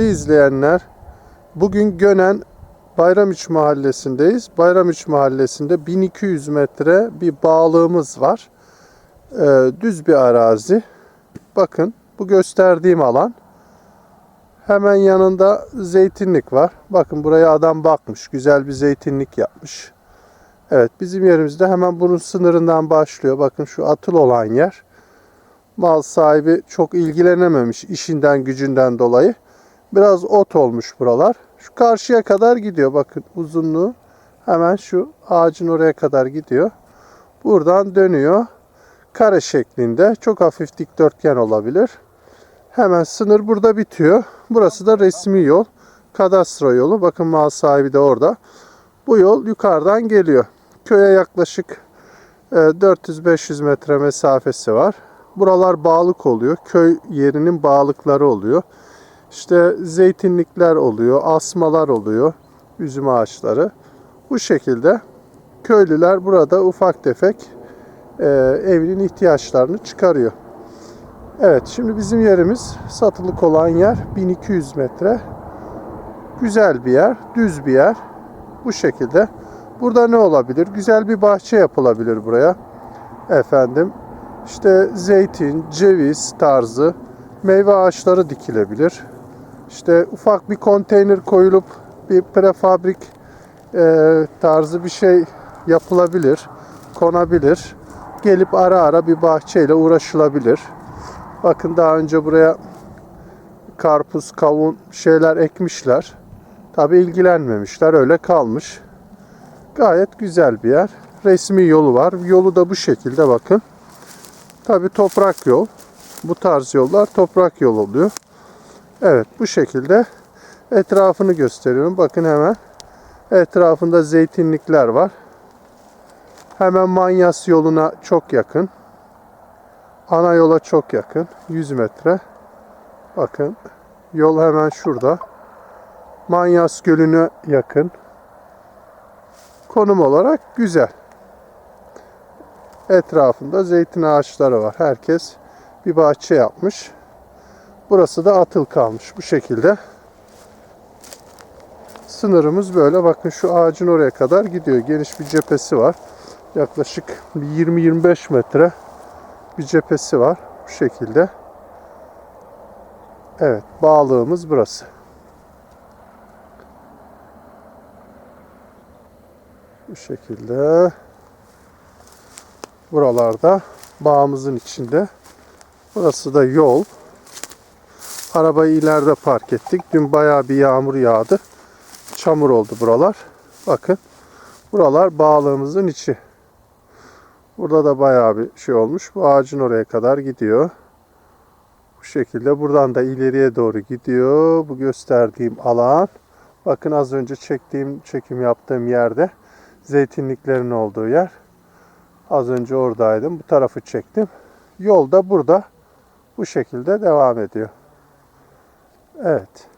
Değerli izleyenler, bugün Gönen Bayramiç Mahallesi'ndeyiz. Bayramiç Mahallesi'nde 1200 metre bir bağlığımız var. Ee, düz bir arazi. Bakın bu gösterdiğim alan. Hemen yanında zeytinlik var. Bakın buraya adam bakmış. Güzel bir zeytinlik yapmış. Evet bizim yerimizde hemen bunun sınırından başlıyor. Bakın şu atıl olan yer. Mal sahibi çok ilgilenememiş işinden gücünden dolayı. Biraz ot olmuş buralar. Şu karşıya kadar gidiyor. Bakın uzunluğu hemen şu ağacın oraya kadar gidiyor. Buradan dönüyor. Kare şeklinde. Çok hafif dikdörtgen olabilir. Hemen sınır burada bitiyor. Burası da resmi yol. Kadastro yolu. Bakın mal sahibi de orada. Bu yol yukarıdan geliyor. Köye yaklaşık e, 400-500 metre mesafesi var. Buralar bağlık oluyor. Köy yerinin bağlıkları oluyor. İşte zeytinlikler oluyor, asmalar oluyor, üzüm ağaçları. Bu şekilde köylüler burada ufak tefek e, evinin ihtiyaçlarını çıkarıyor. Evet, şimdi bizim yerimiz satılık olan yer 1200 metre. Güzel bir yer, düz bir yer. Bu şekilde. Burada ne olabilir? Güzel bir bahçe yapılabilir buraya. Efendim, işte zeytin, ceviz tarzı meyve ağaçları dikilebilir. İşte ufak bir konteyner koyulup bir prefabrik e, tarzı bir şey yapılabilir, konabilir. Gelip ara ara bir bahçeyle uğraşılabilir. Bakın daha önce buraya karpuz, kavun şeyler ekmişler. Tabi ilgilenmemişler, öyle kalmış. Gayet güzel bir yer. Resmi yolu var. Yolu da bu şekilde bakın. Tabi toprak yol. Bu tarz yollar toprak yol oluyor. Evet bu şekilde etrafını gösteriyorum. Bakın hemen etrafında zeytinlikler var. Hemen Manyas yoluna çok yakın. Ana yola çok yakın. 100 metre. Bakın yol hemen şurada. Manyas Gölü'ne yakın. Konum olarak güzel. Etrafında zeytin ağaçları var. Herkes bir bahçe yapmış. Burası da atıl kalmış bu şekilde. Sınırımız böyle. Bakın şu ağacın oraya kadar gidiyor. Geniş bir cephesi var. Yaklaşık 20-25 metre bir cephesi var. Bu şekilde. Evet, bağlığımız burası. Bu şekilde. Buralarda bağımızın içinde. Burası da yol. Arabayı ileride park ettik. Dün bayağı bir yağmur yağdı. Çamur oldu buralar. Bakın. Buralar bağlığımızın içi. Burada da bayağı bir şey olmuş. Bu ağacın oraya kadar gidiyor. Bu şekilde buradan da ileriye doğru gidiyor. Bu gösterdiğim alan. Bakın az önce çektiğim, çekim yaptığım yerde zeytinliklerin olduğu yer. Az önce oradaydım. Bu tarafı çektim. Yol da burada bu şekilde devam ediyor. Evet.